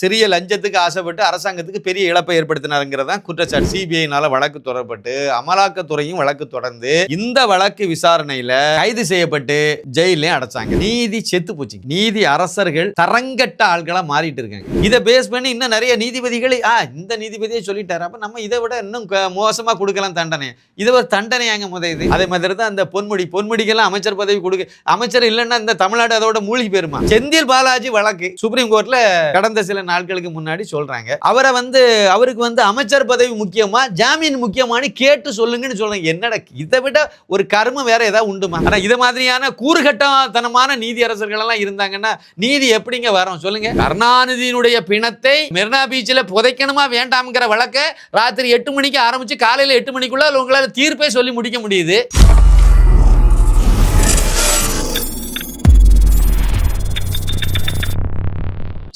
சிறிய லஞ்சத்துக்கு ஆசைப்பட்டு அரசாங்கத்துக்கு பெரிய இழப்பை ஏற்படுத்தினாருங்கிறது தான் குற்றச்சாட்டு. சிபிஐனால வழக்கு தொடரப்பட்டு அமலாக்கத்துறையும் வழக்கு தொடர்ந்து இந்த வழக்கு விசாரணையில கைது செய்யப்பட்டு ஜெயிலையும் அடைச்சாங்க. நீதி செத்து போச்சு. நீதி அரசர்கள் தரங்கட்ட ஆள்களா மாறிட்டு இருக்காங்க. இதை பேஸ் பண்ணி இன்னும் நிறைய நீதிபதிகள் ஆ இந்த நீதிபதியே சொல்லிட்டாரு. அப்ப நம்ம இதை விட இன்னும் மோசமா கொடுக்கலாம் தண்டனை இது ஒரு தண்டனையாங்க முதல் அதே மாதிரி தான் அந்த பொன்முடி பொன்முடிக்கெல்லாம் அமைச்சர் பதவி கொடுக்க அமைச்சர் இல்லைன்னா இந்த தமிழ்நாடு அதோட மூழ்கி பெறுமா செந்தில் பாலாஜி வழக்கு சுப்ரீம் கோர்ட்ல கடந்த சில நாட்களுக்கு முன்னாடி சொல்றாங்க. அவரை வந்து அவருக்கு வந்து அமைச்சர் பதவி முக்கியமா ஜாமீன் முக்கியமானு கேட்டு சொல்லுங்கன்னு சொல்றாங்க. என்னடா இதை விட ஒரு கர்மம் வேற ஏதாவது உண்டுமா? ஆனா இது மாதிரியான கூறுகட்டத்தனமான நீதி அரசர்கள் எல்லாம் இருந்தாங்கன்னா நீதி எப்படிங்க வரும்? சொல்லுங்க. கருணாநிதியினுடைய பிணத்தை மெரினா பீச்சில் புதைக்கணுமா வேண்டாம்ங்கிற வழக்கை ராத்திரி எட்டு மணிக்கு ஆரம்பிச்சு காலையில எட்டு மணிக்குள்ள உங்களால தீர்ப்பே சொல்லி முடிக்க முடியுது.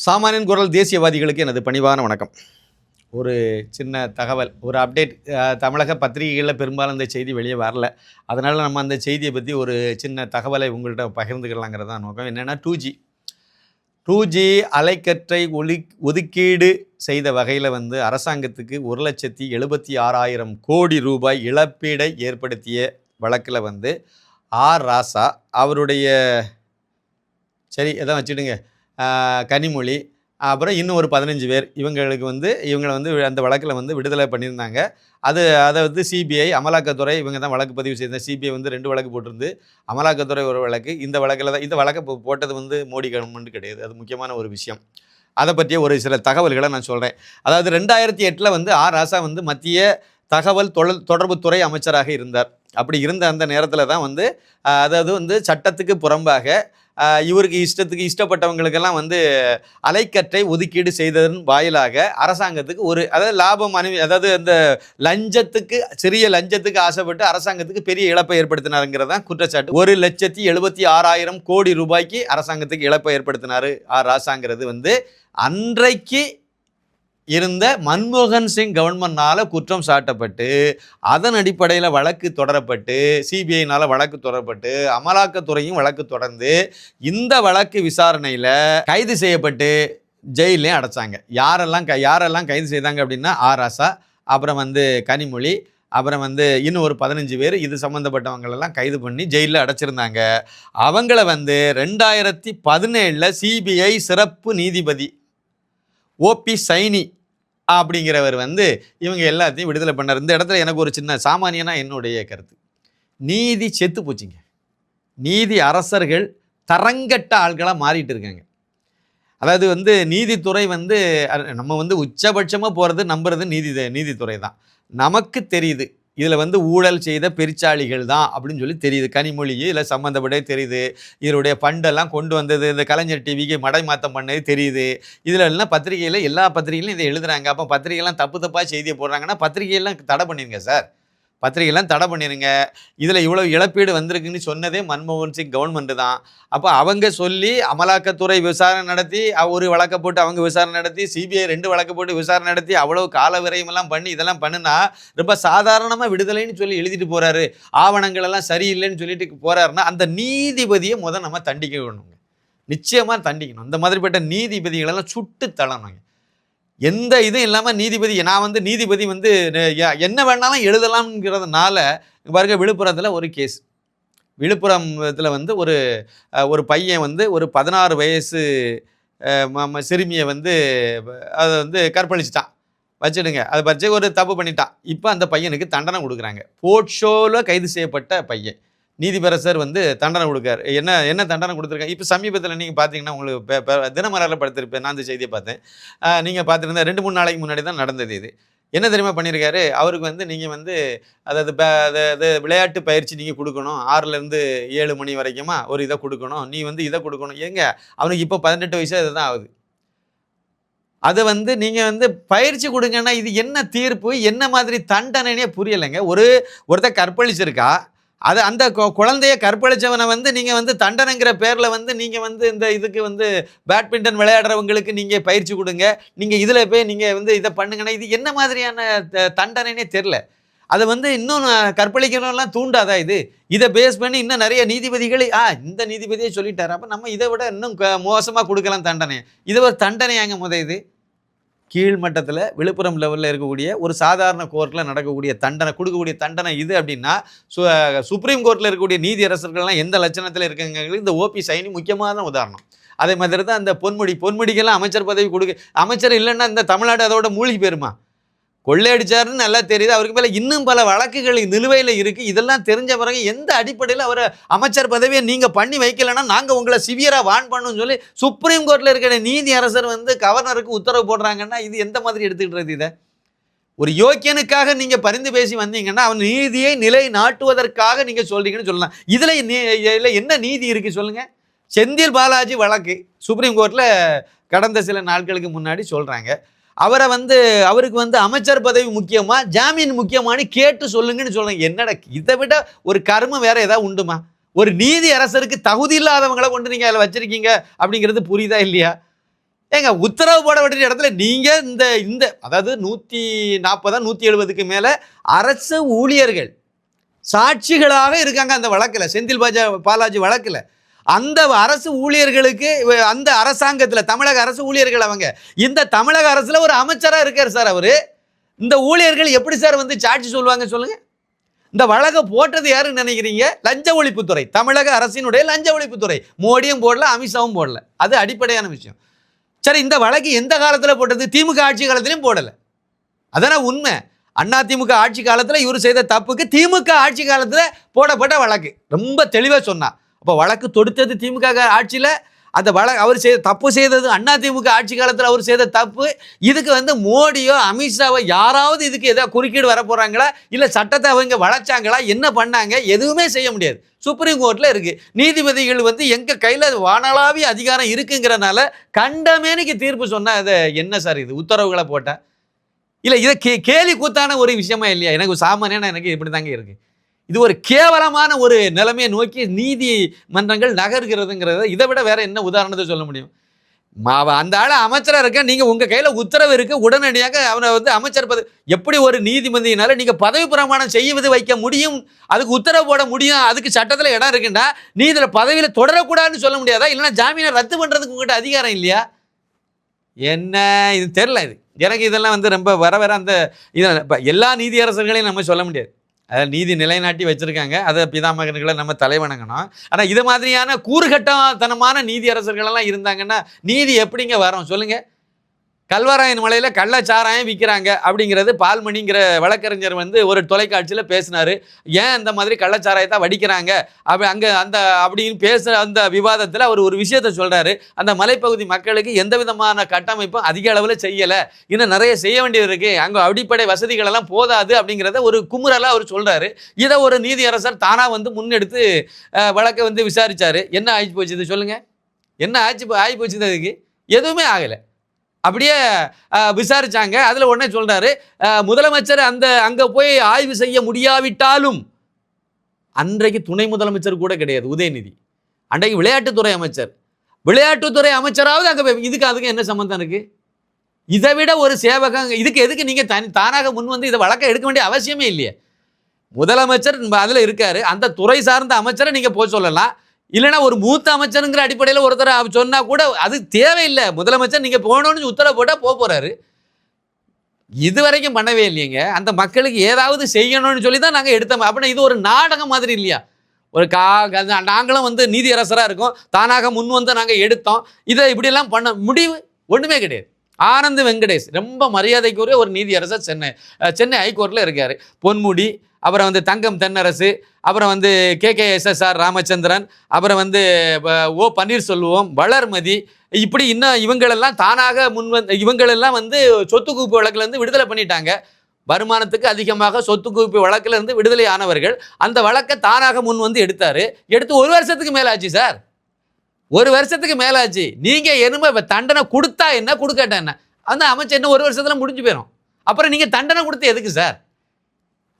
சாமானியன் குரல் தேசியவாதிகளுக்கு எனது பணிவான வணக்கம். ஒரு சின்ன தகவல் ஒரு அப்டேட் தமிழக பத்திரிகைகளில் பெரும்பாலும் இந்த செய்தி வெளியே வரல. அதனால் நம்ம அந்த செய்தியை பற்றி ஒரு சின்ன தகவலை உங்கள்கிட்ட பகிர்ந்துக்கலாங்கிறது தான் நோக்கம். என்னென்னா டூ ஜி டூ ஜி அலைக்கற்றை ஒலி ஒதுக்கீடு செய்த வகையில் வந்து அரசாங்கத்துக்கு ஒரு லட்சத்தி எழுபத்தி ஆறாயிரம் கோடி ரூபாய் இழப்பீடை ஏற்படுத்திய வழக்கில் வந்து ஆர் ராசா அவருடைய சரி எதான் வச்சுடுங்க. கனிமொழி அப்புறம் இன்னும் ஒரு பதினஞ்சு பேர். இவங்களுக்கு வந்து இவங்களை வந்து அந்த வழக்கில் வந்து விடுதலை பண்ணியிருந்தாங்க. அது அதை வந்து சிபிஐ அமலாக்கத்துறை இவங்க தான் வழக்கு பதிவு செய்திருந்தாங்க. சிபிஐ வந்து ரெண்டு வழக்கு போட்டிருந்து அமலாக்கத்துறை ஒரு வழக்கு. இந்த வழக்கில் தான் இந்த வழக்கை போ- போட்டது வந்து மோடி கவர்மெண்ட் கிடையாது. அது முக்கியமான ஒரு விஷயம். அதை பற்றிய ஒரு சில தகவல்களை நான் சொல்கிறேன் அதாவது ரெண்டாயிரத்தி எட்டில் வந்து ஆர் ராசா வந்து மத்திய தகவல் தொழில் தொடர்புத்துறை அமைச்சராக இருந்தார். அப்படி இருந்த அந்த நேரத்தில் தான் வந்து அதாவது வந்து சட்டத்துக்கு புறம்பாக இவருக்கு இஷ்டத்துக்கு இஷ்டப்பட்டவங்களுக்கெல்லாம் வந்து அலைக்கற்றை ஒதுக்கீடு செய்ததன் வாயிலாக அரசாங்கத்துக்கு ஒரு அதாவது லாபம் அனு அதாவது அந்த லஞ்சத்துக்கு சிறிய லஞ்சத்துக்கு ஆசைப்பட்டு அரசாங்கத்துக்கு பெரிய இழப்பை ஏற்படுத்தினாருங்கிறது தான் குற்றச்சாட்டு. ஒரு லட்சத்தி எழுபத்தி ஆறாயிரம் கோடி ரூபாய்க்கு அரசாங்கத்துக்கு இழப்பை ஏற்படுத்தினார் ஆர் ராசாங்கிறது வந்து அன்றைக்கு இருந்த மன்மோகன் சிங் கவர்மெண்ட்னால் குற்றம் சாட்டப்பட்டு அதன் அடிப்படையில் வழக்கு தொடரப்பட்டு சிபிஐனால் வழக்கு தொடரப்பட்டு அமலாக்கத்துறையும் வழக்கு தொடர்ந்து இந்த வழக்கு விசாரணையில் கைது செய்யப்பட்டு ஜெயிலையும் அடைச்சாங்க. யாரெல்லாம் க யாரெல்லாம் கைது செய்தாங்க அப்படின்னா ஆர் அப்புறம் வந்து கனிமொழி அப்புறம் வந்து இன்னும் ஒரு பதினஞ்சு பேர் இது சம்மந்தப்பட்டவங்களெல்லாம் கைது பண்ணி ஜெயிலில் அடைச்சிருந்தாங்க. அவங்கள வந்து ரெண்டாயிரத்தி பதினேழில் சிபிஐ சிறப்பு நீதிபதி ஓபி சைனி அப்படிங்கிறவர் வந்து இவங்க எல்லாத்தையும் விடுதலை பண்ணார். இந்த இடத்துல எனக்கு ஒரு சின்ன சாமானியனா என்னுடைய கருத்து. நீதி செத்து போச்சுங்க. நீதி அரசர்கள் தரங்கட்ட ஆள்களாக மாறிட்டு இருக்காங்க. அதாவது வந்து நீதித்துறை வந்து நம்ம வந்து உச்சபட்சமாக போகிறது நம்புறது நீதி நீதித்துறை தான். நமக்கு தெரியுது. இதில் வந்து ஊழல் செய்த பெருச்சாளிகள் தான் அப்படின்னு சொல்லி தெரியுது. கனிமொழி இதில் சம்மந்தப்பட்டே தெரியுது. இதனுடைய ஃபண்டெல்லாம் கொண்டு வந்தது இந்த கலைஞர் டிவிக்கு மடை மாற்றம் பண்ணது தெரியுது. இதில் எல்லாம் பத்திரிகையில் எல்லா பத்திரிகையிலும் இதை எழுதுகிறாங்க அப்போ பத்திரிகைலாம் தப்பு தப்பாக செய்தியை போடுறாங்கன்னா பத்திரிகையெல்லாம் தடை பண்ணிடுங்க சார். பத்திரிகைலாம் தடை பண்ணிடுங்க இதில் இவ்வளோ இழப்பீடு வந்திருக்குன்னு சொன்னதே மன்மோகன் சிங் கவர்மெண்ட்டு தான். அப்போ அவங்க சொல்லி அமலாக்கத்துறை விசாரணை நடத்தி ஒரு வழக்கை போட்டு அவங்க விசாரணை நடத்தி சிபிஐ ரெண்டு வழக்கு போட்டு விசாரணை நடத்தி அவ்வளோ கால விரயமெல்லாம் பண்ணி இதெல்லாம் பண்ணுனா ரொம்ப சாதாரணமாக விடுதலைன்னு சொல்லி எழுதிட்டு போகிறாரு ஆவணங்கள் எல்லாம் சரியில்லைன்னு சொல்லிட்டு போகிறாருன்னா அந்த நீதிபதியை முதல் நம்ம தண்டிக்க வேணுங்க நிச்சயமாக தண்டிக்கணும். இந்த மாதிரிப்பட்ட நீதிபதிகளெல்லாம் சுட்டு தள்ளணுங்க. எந்த இதுவும் இல்லாமல் நீதிபதி நான் வந்து நீதிபதி வந்து என்ன வேணாலும் எழுதலாம்ங்கிறதுனால பாருங்க விழுப்புரத்தில் ஒரு கேஸ் விழுப்புரத்தில் வந்து ஒரு ஒரு பையன் வந்து ஒரு பதினாறு வயசு சிறுமியை வந்து அதை வந்து கற்பழிச்சிட்டான். வச்சுடுங்க. அதை பற்றி ஒரு தப்பு பண்ணிட்டான். இப்போ அந்த பையனுக்கு தண்டனை கொடுக்குறாங்க. போட்ஷோவில் கைது செய்யப்பட்ட பையன். நீதிபரசர் வந்து தண்டனை கொடுக்காரு. என்ன என்ன தண்டனை கொடுத்துருக்காங்க? இப்போ சமீபத்தில் நீங்கள் பார்த்தீங்கன்னா உங்களுக்கு பே- தினமலரில் படுத்திருப்பேன். நான் அந்த செய்தியை பார்த்தேன். நீங்கள் பார்த்துருந்தா ரெண்டு மூணு நாளைக்கு முன்னாடி தான் நடந்தது இது. என்ன தெரியுமா பண்ணியிருக்காரு அவருக்கு வந்து நீங்கள் வந்து அதாவது ப- விளையாட்டு பயிற்சி நீங்கள் கொடுக்கணும். ஆறுலேருந்து ஏழு மணி வரைக்குமா ஒரு இதை கொடுக்கணும். நீ வந்து இதை கொடுக்கணும். ஏங்க அவனுக்கு இப்போ பதினெட்டு வயசு இதுதான் ஆகுது. அதை வந்து நீங்கள் வந்து பயிற்சி கொடுங்கன்னா இது என்ன தீர்ப்பு? என்ன மாதிரி தண்டனைனே புரியலைங்க. ஒரு ஒருத்தர் கற்பழிச்சிருக்கா. அது அந்த கொ- குழந்தைய கற்பழிச்சவனை வந்து நீங்கள் வந்து தண்டனைங்கிற பேரில் வந்து நீங்கள் வந்து இந்த இதுக்கு வந்து பேட்மிண்டன் விளையாடுறவங்களுக்கு நீங்கள் பயிற்சி கொடுங்க. நீங்கள் இதில் போய் நீங்கள் வந்து இதை பண்ணுங்கன்னா இது என்ன மாதிரியான த- தண்டனைனே தெரில அதை வந்து இன்னும் கற்பழிக்கணும்லாம் தூண்டாதா இது? இதை பேஸ் பண்ணி இன்னும் நிறைய நீதிபதிகள் ஆ இந்த நீதிபதியே சொல்லிட்டாரு. அப்போ நம்ம இதை விட இன்னும் மோசமாக கொடுக்கலாம் தண்டனை இது ஒரு தண்டனையாங்க முத இது. கீழ்மட்டத்தில் விழுப்புரம் லெவலில் இருக்கக்கூடிய ஒரு சாதாரண கோர்ட்டில் நடக்கக்கூடிய தண்டனை கொடுக்கக்கூடிய தண்டனை இது அப்படின்னா சு சுப்ரீம் கோர்ட்டில் இருக்கக்கூடிய நீதியரசர்கள்லாம் எந்த லட்சணத்தில் இருக்குங்கிறது இந்த ஓபி சைனி முக்கியமான உதாரணம். அதே மாதிரி தான் அந்த பொன்முடி பொன்முடிக்கெல்லாம் அமைச்சர் பதவி கொடுக்க அமைச்சர் இல்லைன்னா இந்த தமிழ்நாடு அதோட மூழ்கி போயிருமா? கொள்ளையடிச்சாருன்னு நல்லா தெரியுது. அவருக்கு மேலே இன்னும் பல வழக்குகள் நிலுவையில் இருக்குது இதெல்லாம் தெரிஞ்ச பிறகு எந்த அடிப்படையில் அவரை அமைச்சர் பதவியை நீங்கள் பண்ணி வைக்கலைன்னா நாங்கள் உங்களை சிவியராக வான் பண்ணுன்னு சொல்லி சுப்ரீம் கோர்ட்டில் இருக்கிற நீதி அரசர் வந்து கவர்னருக்கு உத்தரவு போடுறாங்கன்னா இது எந்த மாதிரி எடுத்துக்கிட்டு இதை? ஒரு யோக்கியனுக்காக நீங்கள் பரிந்து பேசி வந்தீங்கன்னா அவன் நீதியை நிலை நாட்டுவதற்காக நீங்கள் சொல்கிறீங்கன்னு சொல்லலாம். இதில் இதில் என்ன நீதி இருக்குது சொல்லுங்கள் செந்தில் பாலாஜி வழக்கு சுப்ரீம் கோர்ட்டில் கடந்த சில நாட்களுக்கு முன்னாடி சொல்கிறாங்க அவரை வந்து அவருக்கு வந்து அமைச்சர் பதவி முக்கியமா ஜாமீன் முக்கியமானு கேட்டு சொல்லுங்கன்னு சொல்லுங்க என்னடா இதை விட ஒரு கர்மம் வேற ஏதாவது உண்டுமா? ஒரு நீதி அரசருக்கு தகுதி இல்லாதவங்களை கொண்டு நீங்கள் அதில் வச்சுருக்கீங்க அப்படிங்கிறது புரியுதா இல்லையா? ஏங்க உத்தரவு போட வேண்டிய இடத்துல நீங்கள் இந்த இந்த அதாவது நூற்றி நாற்பதா நூற்றி எழுபதுக்கு மேலே அரசு ஊழியர்கள் சாட்சிகளாக இருக்காங்க அந்த வழக்கில். செந்தில் பாஜா பாலாஜி வழக்கில். அந்த அரசு ஊழியர்களுக்கு அந்த அரசாங்கத்தில் தமிழக அரசு ஊழியர்கள் அவங்க. இந்த தமிழக அரசில் ஒரு அமைச்சராக இருக்கார் சார் அவர். இந்த ஊழியர்கள் எப்படி சார் வந்து சாட்சி சொல்லுவாங்க சொல்லுங்க? இந்த வழக்கை போட்டது யாருன்னு நினைக்கிறீங்க? லஞ்ச ஒழிப்புத்துறை தமிழக அரசினுடைய லஞ்ச ஒழிப்புத்துறை மோடியும் போடல அமித்ஷாவும் போடல. அது அடிப்படையான விஷயம். சரி இந்த வழக்கு எந்த காலத்தில் போட்டது? திமுக ஆட்சி காலத்திலையும் போடலை. அதானே உண்மை. அண்ணா திமுக ஆட்சி காலத்தில் இவர் செய்த தப்புக்கு திமுக ஆட்சி காலத்தில் போடப்பட்ட வழக்கு. ரொம்ப தெளிவாக சொன்னா. அப்போ வழக்கு தொடுத்தது திமுக ஆட்சியில் அந்த வழ அவர் செய்த தப்பு செய்தது அண்ணா திமுக ஆட்சி காலத்தில் அவர் செய்த தப்பு. இதுக்கு வந்து மோடியோ அமித்ஷாவோ யாராவது இதுக்கு ஏதாவது குறுக்கீடு வர போகிறாங்களா இல்லை சட்டத்தை அவங்க வளைச்சாங்களா? என்ன பண்ணாங்க? எதுவுமே செய்ய முடியாது. சுப்ரீம் கோர்ட்டில் இருக்குது நீதிபதிகள் வந்து எங்கள் கையில் வானளாவிய அதிகாரம் இருக்குங்கிறனால கண்டமேனிக்கு தீர்ப்பு சொன்னால் அதை என்ன சார் இது? உத்தரவுகளை போட்டால் இல்லை இதை கே கேலி கூத்தான ஒரு விஷயமா இல்லையா? எனக்கு சாமானியான எனக்கு இப்படி தாங்க இருக்குது இது ஒரு கேவலமான ஒரு நிலைமையை நோக்கி நீதி மன்றங்கள் நகர்கிறதுங்கிறத இதை விட வேற என்ன உதாரணத்தை சொல்ல முடியும்? மா- அந்த ஆள் அமைச்சராக இருக்க நீங்கள் உங்கள் கையில் உத்தரவு இருக்கு உடனடியாக அவனை வந்து அமைச்சர் பதவி எப்படி ஒரு நீதிமந்தியினால நீங்கள் பதவி பிரமாணம் செய்வது வைக்க முடியும்? அதுக்கு உத்தரவு போட முடியும் அதுக்கு சட்டத்தில் இடம் இருக்குன்னா நீ இதில் பதவியில் தொடரக்கூடாதுன்னு சொல்ல முடியாதா? இல்லைன்னா ஜாமீனை ரத்து பண்ணுறதுக்கு உங்கள்கிட்ட அதிகாரம் இல்லையா? என்ன? இது தெரில இது. எனக்கு இதெல்லாம் வந்து ரொம்ப வர வர அந்த இதில் எல்லா நீதியரசர்களையும் நம்ம சொல்ல முடியாது. அதாவது நீதி நிலைநாட்டி வச்சுருக்காங்க. அதை பிதாமகன்களை நம்ம தலைவணங்கணும். ஆனால் இது மாதிரியான கூறுகட்டத்தனமான நீதியரசர்களெல்லாம் இருந்தாங்கன்னா நீதி எப்படிங்க வரும்? சொல்லுங்கள் கல்வராயன் மலையில் கள்ளச்சாராயம் விற்கிறாங்க அப்படிங்கிறது பால்மணிங்கிற வழக்கறிஞர் வந்து ஒரு தொலைக்காட்சியில் பேசினார். ஏன் இந்த மாதிரி கள்ளச்சாராயத்தை வடிக்கிறாங்க? அப்படி அங்கே அந்த அப்படின்னு பேசுகிற அந்த விவாதத்தில் அவர் ஒரு விஷயத்த சொல்கிறாரு அந்த மலைப்பகுதி மக்களுக்கு எந்த விதமான கட்டமைப்பும் அதிக அளவில் செய்யலை. இன்னும் நிறைய செய்ய வேண்டியது இருக்குது அங்கே அடிப்படை வசதிகளெல்லாம் போதாது அப்படிங்கிறத ஒரு குமுறலாக அவர் சொல்கிறாரு இதை ஒரு நீதியரசர் தானாக வந்து முன்னெடுத்து வழக்கை வந்து விசாரித்தார் என்ன ஆகி போச்சு இது சொல்லுங்கள் என்ன ஆச்சு ஆகி போச்சு அதுக்கு? எதுவுமே ஆகலை. அப்படியே விசாரிச்சாங்க. அதில் உடனே சொல்கிறாரு முதலமைச்சர் அந்த அங்கே போய் ஆய்வு செய்ய முடியாவிட்டாலும் அன்றைக்கு துணை முதலமைச்சர் கூட கிடையாது உதயநிதி. அன்றைக்கு விளையாட்டுத்துறை அமைச்சர். விளையாட்டுத்துறை அமைச்சராவது அங்கே இதுக்கு அதுக்கு என்ன சம்மந்தம் இருக்குது இதை விட ஒரு சேவகம் இதுக்கு எதுக்கு நீங்கள் தனி தானாக முன் வந்து இதை வழக்க எடுக்க வேண்டிய அவசியமே இல்லையே. முதலமைச்சர் அதில் இருக்காரு. அந்த துறை சார்ந்த அமைச்சரை நீங்கள் போய் சொல்லலாம். இல்லைன்னா ஒரு மூத்த அமைச்சருங்கிற அடிப்படையில் ஒருத்தர் சொன்னால் கூட அது தேவையில்லை. முதலமைச்சர் நீங்கள் போகணும்னு உத்தரவு போட்டால் போக போகிறாரு இது வரைக்கும் பண்ணவே இல்லைங்க அந்த மக்களுக்கு ஏதாவது செய்யணும்னு சொல்லி தான் நாங்கள் எடுத்தோம் அப்படின்னா இது ஒரு நாடகம் மாதிரி இல்லையா? ஒரு கா நாங்களும் வந்து நீதியரசராக இருக்கோம். தானாக முன் வந்து நாங்கள் எடுத்தோம். இதை இப்படியெல்லாம் பண்ண முடிவு ஒன்றுமே கிடையாது. ஆனந்த் வெங்கடேஷ் ரொம்ப மரியாதைக்குரிய ஒரு நீதியரசர் சென்னை சென்னை ஹைகோர்ட்டில் இருக்கார். பொன்முடி அப்புறம் வந்து தங்கம் தென்னரசு அப்புறம் வந்து கே கே எஸ்எஸ்ஆர் ராமச்சந்திரன் அப்புறம் வந்து ஓ பன்னீர்செல்வம் வளர்மதி இப்படி இன்னும் இவங்களெல்லாம் தானாக முன் வந்து இவங்களெல்லாம் வந்து சொத்து குவிப்பு வழக்குலேருந்து விடுதலை பண்ணிட்டாங்க. வருமானத்துக்கு அதிகமாக சொத்து குவிப்பு வழக்குலேருந்து விடுதலை ஆனவர்கள் அந்த வழக்கை தானாக முன் வந்து எடுத்தாரு. எடுத்து ஒரு வருஷத்துக்கு மேலாச்சு சார். ஒரு வருஷத்துக்கு மேலாச்சு. ஆச்சு என்னமோ இப்போ தண்டனை கொடுத்தா என்ன? கொடுக்கட்டா என்ன? அந்த அமைச்சர் என்ன ஒரு வருஷத்தில் முடிஞ்சு போயிடும் அப்புறம் நீங்கள் தண்டனை கொடுத்து எதுக்கு சார்?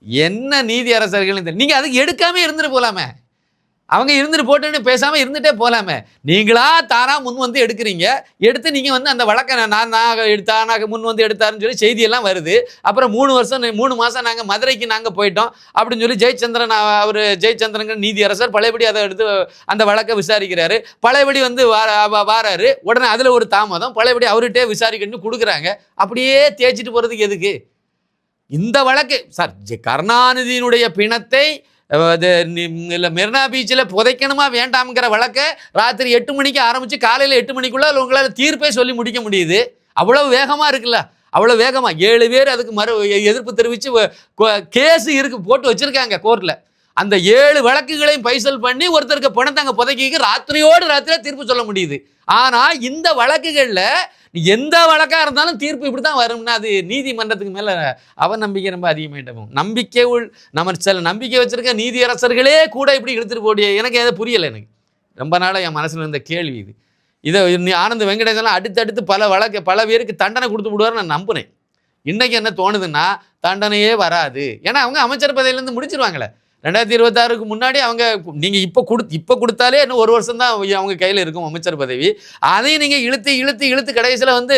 என்ன நீதி அரசர்கள் நீங்க அதுக்கு எடுக்காம இருந்துட்டு போலாமே. அவங்க இருந்துட்டு போட்டுன்னு பேசாம இருந்துட்டே போலாமே. நீங்களா தானா முன் வந்து எடுக்கிறீங்க. எடுத்து நீங்க வந்து அந்த வழக்கை நான் நான் எடுத்தா நான் முன் வந்து எடுத்தாருன்னு சொல்லி செய்தியெல்லாம் வருது. அப்புறம் மூணு வருஷம் மூணு மாசம் நாங்க மதுரைக்கு நாங்க போயிட்டோம். அப்படின்னு சொல்லி ஜெயச்சந்திரன் அவர் ஜெயச்சந்திரன் நீதியரசர் பழையபடி அதை எடுத்து அந்த வழக்கை விசாரிக்கிறாரு. பழையபடி வந்து வார வாராரு. உடனே அதுல ஒரு தாமதம். பழையபடி அவர்கிட்டே விசாரிக்கணும்னு கொடுக்குறாங்க. அப்படியே தேய்ச்சிட்டு போறதுக்கு எதுக்கு? இந்த வழக்கு. சார் கருணாநிதியினுடைய பிணத்தை அது மெரினா பீச்சில் புதைக்கணுமா வேண்டாம்ங்கிற வழக்கை ராத்திரி எட்டு மணிக்கு ஆரம்பித்து காலையில் எட்டு மணிக்குள்ளே உங்களால் தீர்ப்பே சொல்லி முடிக்க முடியுது. அவ்வளோ வேகமாக இருக்குல்ல. அவ்வளோ வேகமாக ஏழு பேர் அதுக்கு மறு எதிர்ப்பு தெரிவித்து கேஸு இருக்கு போட்டு வச்சிருக்காங்க கோர்ட்டில் அந்த ஏழு வழக்குகளையும் பைசல் பண்ணி ஒருத்தருக்கு பணத்தை அங்கே புதைக்கிக்கு ராத்திரியோடு ராத்திரியாக தீர்ப்பு சொல்ல முடியுது. ஆனால் இந்த வழக்குகளில் எந்த வழக்காக இருந்தாலும் தீர்ப்பு இப்படி தான் வரும்னா அது நீதிமன்றத்துக்கு மேலே அவநம்பிக்கை ரொம்ப அதிகமாயிட்டோம் நம்பிக்கை உள் நம்ம சில நம்பிக்கை வச்சுருக்க நீதியரசர்களே கூட இப்படி இழுத்துட்டு போடிய எனக்கு எதை புரியலை எனக்கு. ரொம்ப நாளாக என் மனசில் இருந்த கேள்வி இது. இதை நீ ஆனந்த வெங்கடேசன்லாம் அடுத்தடுத்து பல வழக்கு பல பேருக்கு தண்டனை கொடுத்து விடுவார் நான் நம்புனேன். இன்றைக்கி என்ன தோணுதுன்னா தண்டனையே வராது. ஏன்னா அவங்க அமைச்சர் பதவியிலேருந்து முடிச்சிருவாங்களே. ரெண்டாயிரத்தி இருபத்தாறுக்கு முன்னாடி அவங்க நீங்கள் இப்போ கொடு இப்போ கொடுத்தாலே இன்னும் ஒரு வருஷம் தான் அவங்க கையில் இருக்கும் அமைச்சர் பதவி. அதையும் நீங்கள் இழுத்து இழுத்து இழுத்து கடைசியில் வந்து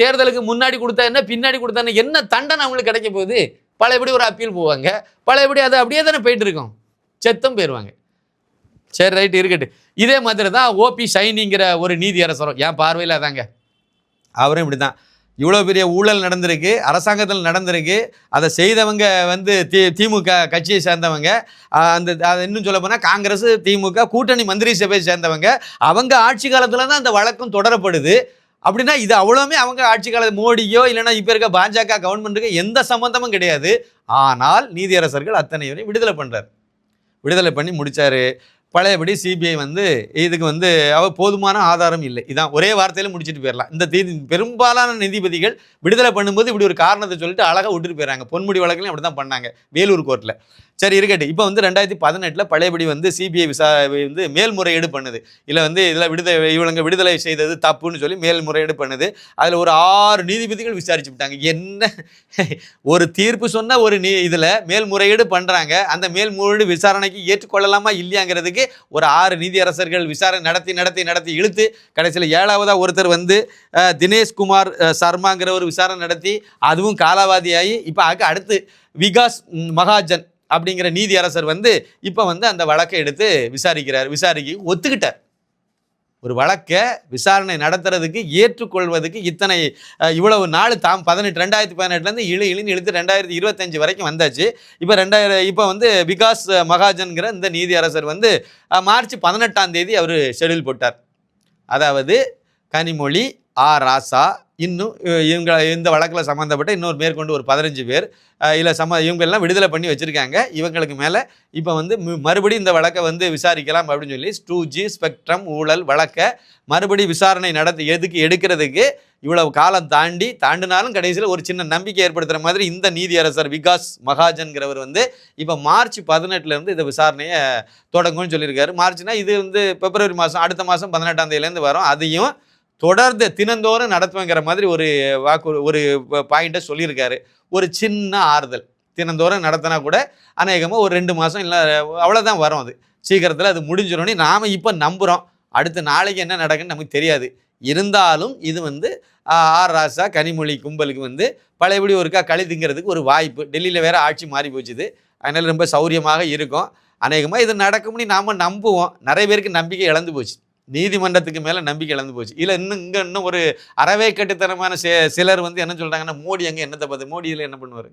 தேர்தலுக்கு முன்னாடி கொடுத்தா என்ன பின்னாடி கொடுத்தா என்ன என்ன தண்டனை அவங்களுக்கு கிடைக்க போகுது? பழையபடி ஒரு அப்பீல் போவாங்க. பழையபடி அது அப்படியே தானே போயிட்டு இருக்கோம் செத்தம் போயிடுவாங்க சரி ரைட் இருக்கட்டு இதே மாதிரி தான் ஓபி ஷைனிங்கிற ஒரு நீதியரசரும் என் பார்வையில் அதாங்க. அவரும் இப்படி தான் இவ்வளோ பெரிய ஊழல் நடந்திருக்கு அரசாங்கத்தில் நடந்திருக்கு. அதை செய்தவங்க வந்து தி திமுக கட்சியை சேர்ந்தவங்க. அந்த அதை இன்னும் சொல்ல போனால் காங்கிரஸ் திமுக கூட்டணி மந்திரி சபையை சேர்ந்தவங்க. அவங்க ஆட்சி காலத்தில் தான் அந்த வழக்கம் தொடரப்படுது. அப்படின்னா இது அவ்வளோமே அவங்க ஆட்சி கால மோடியோ இல்லைன்னா இப்போ இருக்க பாஜக கவர்மெண்ட்டுக்கு எந்த சம்மந்தமும் கிடையாது. ஆனால் நீதியரசர்கள் அத்தனை வரையும் விடுதலை பண்ணுறார் விடுதலை பண்ணி முடித்தார் பழையபடி சிபிஐ வந்து இதுக்கு வந்து அவ போதுமான ஆதாரம் இல்லை. இதான் ஒரே வார்த்தையில முடிச்சிட்டு போயிடலாம். இந்த தீ பெரும்பாலான நீதிபதிகள் விடுதலை பண்ணும்போது இப்படி ஒரு காரணத்தை சொல்லிட்டு அழகாக விட்டுட்டு போயிடறாங்க. பொன்முடி வழக்குலையும் அப்படி தான் பண்ணாங்க. வேலூர் கோர்ட்டில் சரி இருக்கட்டும். இப்போ வந்து ரெண்டாயிரத்தி பதினெட்டில் பழையபடி வந்து சிபிஐ விசா வந்து மேல்முறையீடு பண்ணுது. இல்லை வந்து இதில் விடுதலை இவங்க விடுதலை செய்தது தப்புன்னு சொல்லி மேல்முறையீடு பண்ணுது. அதில் ஒரு ஆறு நீதிபதிகள் விசாரிச்சு விட்டாங்க. என்ன? ஒரு தீர்ப்பு சொன்ன ஒரு நீ இதில் மேல்முறையீடு பண்ணுறாங்க அந்த மேல்முறையீடு விசாரணைக்கு ஏற்றுக்கொள்ளலாமா இல்லையாங்கிறதுக்கு ஒரு ஆறு நீதியரசர்கள் விசாரணை நடத்தி நடத்தி நடத்தி இழுத்து கடைசியில் ஏழாவதாக ஒருத்தர் வந்து தினேஷ்குமார் சர்மாங்கிற ஒரு விசாரணை நடத்தி அதுவும் காலாவாதியாகி இப்போ அதுக்கு அடுத்து விகாஸ் மகாஜன் அப்படிங்கிற நீதியரசர் வந்து இப்போ வந்து அந்த வழக்கை எடுத்து விசாரிக்கிறார். விசாரிக்க ஒத்துக்கிட்டார். ஒரு வழக்கை விசாரணை நடத்துறதுக்கு ஏற்றுக்கொள்வதுக்கு இத்தனை இவ்வளவு நாள் தாம் பதினெட்டு ரெண்டாயிரத்தி பதினெட்டுலேருந்து இழு இழுன்னு இழுத்து ரெண்டாயிரத்தி இருபத்தஞ்சு வரைக்கும் வந்தாச்சு. இப்போ ரெண்டாயிரம் இப்போ வந்து விகாஸ் மகாஜன்கிற இந்த நீதியரசர் வந்து மார்ச் பதினெட்டாம் தேதி அவர் ஷெடியூல் போட்டார். அதாவது கனிமொழி ஆ ராசா இன்னும் இவங்க இந்த வழக்கில் சம்மந்தப்பட்ட இன்னொரு மேற்கொண்டு ஒரு பதினஞ்சு பேர். இல்லை சம்ம இவங்கெல்லாம் விடுதலை பண்ணி வச்சுருக்காங்க. இவங்களுக்கு மேலே இப்போ வந்து மறுபடியும் இந்த வழக்கை வந்து விசாரிக்கலாம் அப்படின்னு சொல்லி டூ ஜி ஸ்பெக்ட்ரம் ஊழல் வழக்கை மறுபடி விசாரணை நடத்தி எதுக்கு எடுக்கிறதுக்கு இவ்வளவு காலம் தாண்டி தாண்டினாலும் கடைசியில் ஒரு சின்ன நம்பிக்கை ஏற்படுத்துகிற மாதிரி இந்த நீதியரசர் விகாஸ் மகாஜன்கிறவர் வந்து இப்போ மார்ச் பதினெட்டுலேருந்து இந்த விசாரணையை தொடங்கும்னு சொல்லியிருக்காரு. மார்ச்னா இது வந்து பிப்ரவரி மாதம் அடுத்த மாதம் பதினெட்டாம் தேதியிலேருந்து வரும். அதையும் தொடர்ந்து தினந்தோறும் நடத்துவேங்கிற மாதிரி ஒரு வாக்கு ஒரு பாயிண்ட்டை சொல்லியிருக்காரு. ஒரு சின்ன ஆறுதல். தினந்தோறும் நடத்தினா கூட அநேகமாக ஒரு ரெண்டு மாதம் இல்லை அவ்வளோதான் வரும் அது. சீக்கிரத்தில் அது முடிஞ்சிடும்னு நாம் இப்போ நம்புகிறோம் அடுத்த நாளைக்கு என்ன நடக்குன்னு நமக்கு தெரியாது. இருந்தாலும் இது வந்து ஆர் ராசா கனிமொழி கும்பலுக்கு வந்து பழையபடி ஒருக்கா களி திங்கிறதுக்கு ஒரு வாய்ப்பு. டெல்லியில் வேறு ஆட்சி மாறி போச்சுது. அதனால் ரொம்ப சௌரியமாக இருக்கும். அநேகமாக இது நடக்கும்னு நாம் நம்புவோம். நிறைய பேருக்கு நம்பிக்கை இழந்து போச்சு. நீதிமன்றத்துக்கு மேலே நம்பிக்கை இழந்து போச்சு. இல்லை இன்னும் இங்கே இன்னும் ஒரு அறவே கட்டுத்தனமான சிலர் வந்து என்ன சொல்கிறாங்கன்னா மோடி அங்கே என்னத்தை பார்த்து மோடி இதில் என்ன பண்ணுவார்?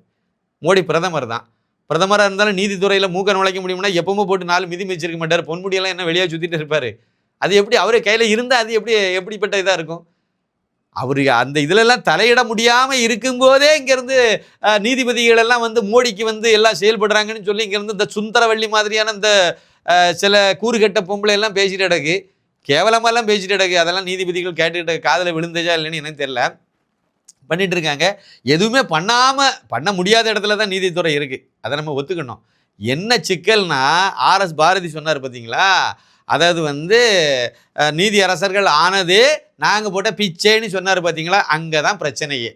மோடி பிரதமர் தான். பிரதமராக இருந்தாலும் நீதித்துறையில் மூக்க நுழைக்க முடியும்னா எப்பவுமே போட்டு நாலு மிதி மிச்சிருக்க மாட்டார். பொன்முடியெல்லாம் என்ன வெளியே சுற்றிட்டு இருப்பார். அது எப்படி அவர் கையில் இருந்தால் அது எப்படி எப்படிப்பட்ட இதாக இருக்கும்? அவர் அந்த இதிலெல்லாம் தலையிட முடியாமல் இருக்கும்போதே இங்கேருந்து நீதிபதிகளெல்லாம் வந்து மோடிக்கு வந்து எல்லாம் செயல்படுறாங்கன்னு சொல்லி இங்கேருந்து இந்த சுந்தரவள்ளி மாதிரியான இந்த சில கூறுகட்ட பொம்பளை எல்லாம் பேசிட்டு கிடக்கு. கேவலமாலாம் பேசிட்டு கிடக்கு. அதெல்லாம் நீதிபதிகள் கேட்டுக்கிட்ட காதில் விழுந்ததா இல்லைன்னு எனக்கு தெரில பண்ணிட்டு இருக்காங்க. எதுவுமே பண்ணாமல் பண்ண முடியாத இடத்துல தான் நீதித்துறை இருக்குது அதை நம்ம ஒத்துக்கணும். என்ன சிக்கல்னா ஆர்எஸ் பாரதி சொன்னார் பார்த்தீங்களா அதாவது வந்து நீதி அரசர்கள் ஆனதே நாங்கள் போட்ட பிச்சைன்னு சொன்னார் பார்த்தீங்களா அங்கே தான் பிரச்சனையே.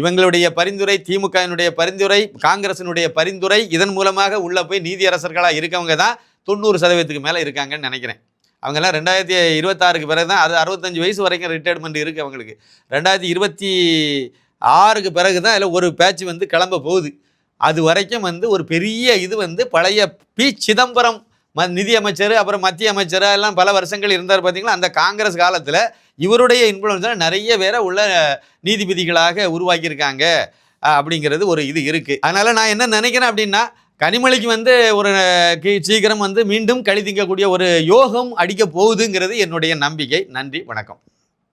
இவங்களுடைய பரிந்துரை திமுகவினுடைய பரிந்துரை காங்கிரசினுடைய பரிந்துரை இதன் மூலமாக உள்ளே போய் நீதியரசர்களாக இருக்கவங்க தான் தொண்ணூறு சதவீதத்துக்கு மேலே இருக்காங்கன்னு நினைக்கிறேன். அவங்கெல்லாம் ரெண்டாயிரத்தி இருபத்தாறுக்கு பிறகு தான் அது அறுபத்தஞ்சு வயசு வரைக்கும் ரிட்டையர்மெண்ட் இருக்குது அவங்களுக்கு. ரெண்டாயிரத்தி இருபத்தி ஆறுக்கு பிறகு தான் அதில் ஒரு பேட்ச் வந்து கிளம்ப போகுது. அது வரைக்கும் வந்து ஒரு பெரிய இது வந்து பழைய பி. சிதம்பரம் ம நிதி அமைச்சர் அப்புறம் மத்திய அமைச்சர் எல்லாம் பல வருஷங்கள் இருந்தார் பார்த்தீங்களா அந்த காங்கிரஸ் காலத்தில் இவருடைய இன்ஃப்ளூயன்ஸில் நிறைய பேரை உள்ள நீதிபதிகளாக உருவாக்கியிருக்காங்க அப்படிங்கிறது ஒரு இது இருக்குது அதனால் நான் என்ன நினைக்கிறேன் அப்படின்னா கனிமொழிக்கு வந்து ஒரு சீக்கிரம் வந்து மீண்டும் கழி திங்கக்கூடிய ஒரு யோகம் அடிக்க போகுதுங்கிறது என்னுடைய நம்பிக்கை. நன்றி வணக்கம்.